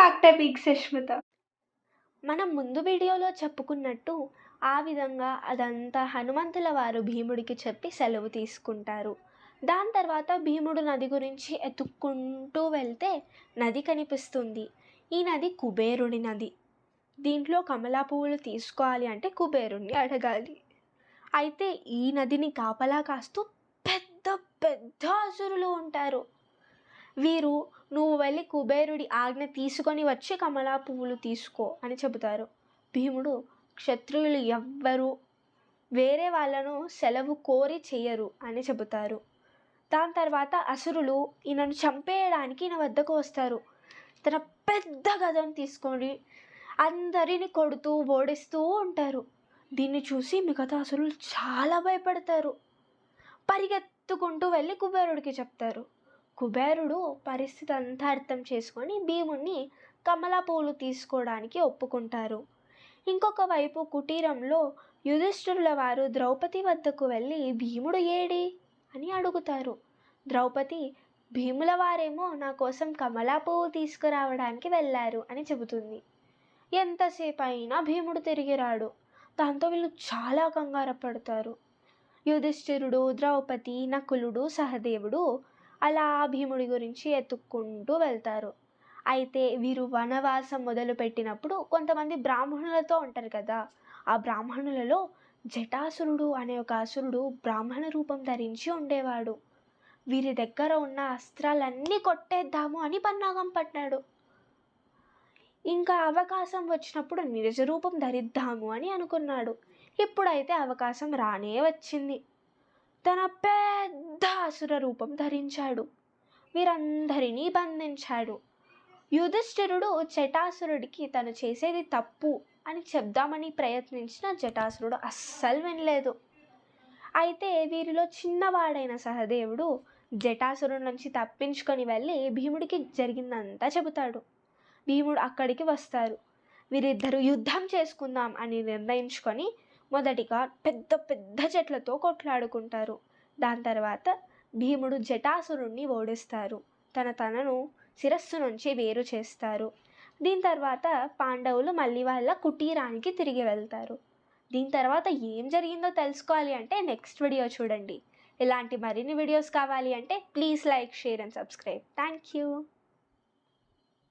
Back topic Sushmita మనం ముందు వీడియోలో చెప్పుకున్నట్టు ఆ విధంగా అదంతా హనుమంతుల వారు భీముడికి చెప్పి సెలవు తీసుకుంటారు. దాని తర్వాత భీముడు నది గురించి ఎతుక్కుంటూ వెళ్తే నది కనిపిస్తుంది. ఈ నది కుబేరుడి నది. దీంట్లో కమలా పువ్వులు తీసుకోవాలి అంటే కుబేరుణ్ణి అడగాలి. అయితే ఈ నదిని కాపలా కాస్తూ పెద్ద పెద్ద అసురులు ఉంటారు. వీరు నువ్వు వెళ్ళి కుబేరుడి ఆజ్ఞ తీసుకొని వచ్చి కమలా పువ్వులు తీసుకో అని చెబుతారు. భీముడు క్షత్రియులు ఎవ్వరు వేరే వాళ్ళను సెలవు కోరి చేయరు అని చెబుతారు. దాని తర్వాత అసురులు ఈయనను చంపేయడానికి ఈయన వద్దకు వస్తారు. తన పెద్ద గదను తీసుకొని అందరిని కొడుతూ ఓడిస్తూ ఉంటారు. దీన్ని చూసి మిగతా అసురులు చాలా భయపడతారు. పరిగెత్తుకుంటూ వెళ్ళి కుబేరుడికి చెప్తారు. కుబేరుడు పరిస్థితి అంతా అర్థం చేసుకొని భీముణ్ణి కమలా తీసుకోవడానికి ఒప్పుకుంటారు. ఇంకొక వైపు కుటీరంలో యుధిష్ఠిరుల వారు ద్రౌపది వద్దకు వెళ్ళి భీముడు ఏడి? అని అడుగుతారు. ద్రౌపది భీముల వారేమో నా కోసం కమలా పువ్వు తీసుకురావడానికి వెళ్ళారు అని చెబుతుంది. ఎంతసేపు అయినా భీముడు తిరిగి రాడు. దాంతో వీళ్ళు చాలా కంగారపడతారు యుధిష్ఠిరుడు ద్రౌపది నకులుడు సహదేవుడు అలా భీముడి గురించి ఎత్తుక్కుంటూ వెళ్తారు. అయితే వీరు వనవాసం మొదలుపెట్టినప్పుడు కొంతమంది బ్రాహ్మణులతో ఉంటారు కదా. ఆ బ్రాహ్మణులలో జటాసురుడు అనే ఒక అసురుడు బ్రాహ్మణ రూపం ధరించి ఉండేవాడు. వీరి దగ్గర ఉన్న అస్త్రాలన్నీ కొట్టేద్దాము అని పన్నాగం పట్టాడు. ఇంకా అవకాశం వచ్చినప్పుడు నిరజ రూపం ధరిద్దాము అని అనుకున్నాడు. ఇప్పుడైతే అవకాశం రానే వచ్చింది. తన పెద్ద అసుర రూపం ధరించాడు. వీరందరినీ బంధించాడు. యుధిష్ఠిరుడు జటాసురుడికి తను చేసేది తప్పు అని చెప్దామని ప్రయత్నించిన జటాసురుడు అస్సలు వినలేదు. అయితే వీరిలో చిన్నవాడైన సహదేవుడు జటాసురుడి నుంచి తప్పించుకొని వెళ్ళి భీముడికి జరిగిందంతా చెబుతాడు. భీముడు అక్కడికి వస్తారు. వీరిద్దరూ యుద్ధం చేసుకుందాం అని నిర్ణయించుకొని మొదటిగా పెద్ద పెద్ద చెట్లతో కొట్లాడుకుంటారు. దాని తర్వాత భీముడు జటాసురుణ్ణి ఓడిస్తారు. తన తనను శిరస్సు నుంచి వేరు చేస్తారు. దీని తర్వాత పాండవులు మళ్ళీ వాళ్ళ కుటీరానికి తిరిగి వెళ్తారు. దీని తర్వాత ఏం జరిగిందో తెలుసుకోవాలి అంటే నెక్స్ట్ వీడియో చూడండి. ఇలాంటి మరిన్ని వీడియోస్ కావాలి అంటే please like share and subscribe thank you